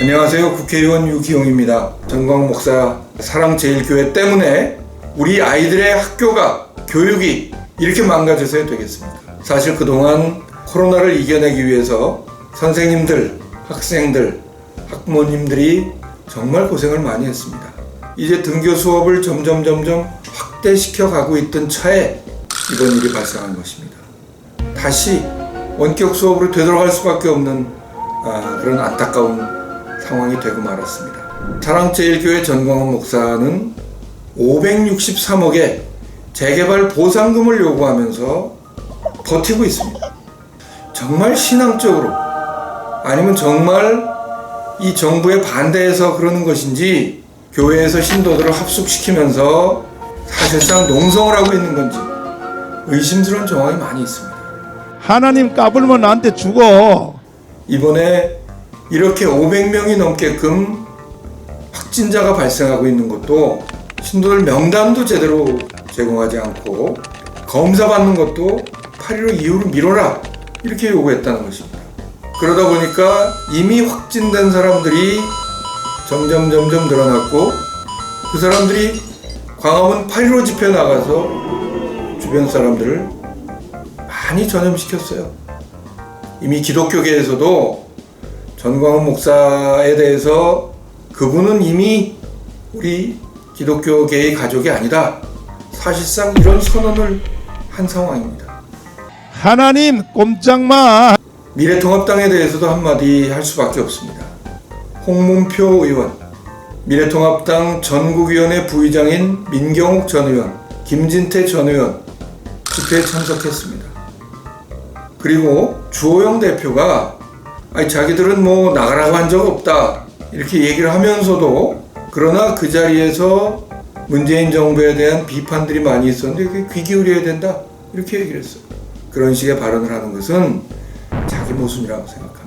안녕하세요. 국회의원 유기용입니다. 전광 목사 사랑제일교회 때문에 우리 아이들의 학교가 교육이 이렇게 망가져서야 되겠습니까? 사실 그동안 코로나를 이겨내기 위해서 선생님들, 학생들, 학부모님들이 정말 고생을 많이 했습니다. 이제 등교 수업을 점점 점점 확대시켜 가고 있던 차에 이번 일이 발생한 것입니다. 다시 원격 수업으로 되돌아갈 수밖에 없는 아, 그런 안타까운 상황이 되고 말았습니다. 사랑제일교회 전광훈 목사는 563억의 재개발 보상금을 요구하면서 버티고 있습니다. 정말 신앙적으로 아니면 정말 이 정부에 반대해서 그러는 것인지 교회에서 신도들을 합숙시키면서 사실상 농성을 하고 있는 건지 의심스러운 정황이 많이 있습니다. 하나님 까불면 나한테 죽어. 이번에 이렇게 500명이 넘게끔 확진자가 발생하고 있는 것도 신도들 명단도 제대로 제공하지 않고 검사 받는 것도 8.15 이후로 미뤄라 이렇게 요구했다는 것입니다. 그러다 보니까 이미 확진된 사람들이 점점 점점 늘어났고 그 사람들이 광화문 8.15 집회 나가서 주변 사람들을 많이 전염시켰어요. 이미 기독교계에서도 전광훈 목사에 대해서 그분은 이미 우리 기독교계의 가족이 아니다. 사실상 이런 선언을 한 상황입니다. 하나님 꼼짝마. 미래통합당에 대해서도 한마디 할 수밖에 없습니다. 홍문표 의원, 미래통합당 전국위원회 부의장인 민경욱 전 의원, 김진태 전 의원 집회에 참석했습니다. 그리고 주호영 대표가 아니 자기들은 뭐 나가라고 한 적 없다 이렇게 얘기를 하면서도 그러나 그 자리에서 문재인 정부에 대한 비판들이 많이 있었는데 귀 기울여야 된다 이렇게 얘기를 했어요. 그런 식의 발언을 하는 것은 자기 모순이라고 생각합니다.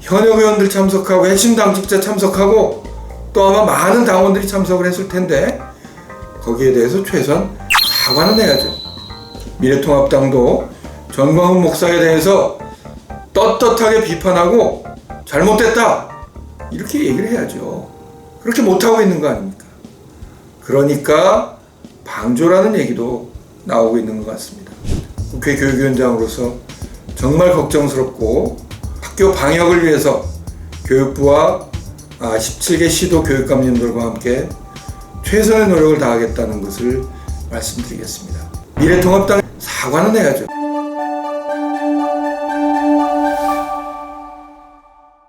현역 의원들 참석하고 핵심 당직자 참석하고 또 아마 많은 당원들이 참석을 했을 텐데 거기에 대해서 최소한 사과는 해야죠. 미래통합당도 전광훈 목사에 대해서 떳떳하게 비판하고 잘못됐다 이렇게 얘기를 해야죠. 그렇게 못하고 있는 거 아닙니까? 그러니까 방조라는 얘기도 나오고 있는 것 같습니다. 국회 교육위원장으로서 정말 걱정스럽고 학교 방역을 위해서 교육부와 17개 시도 교육감님들과 함께 최선의 노력을 다하겠다는 것을 말씀드리겠습니다. 미래통합당 사과는 해야죠.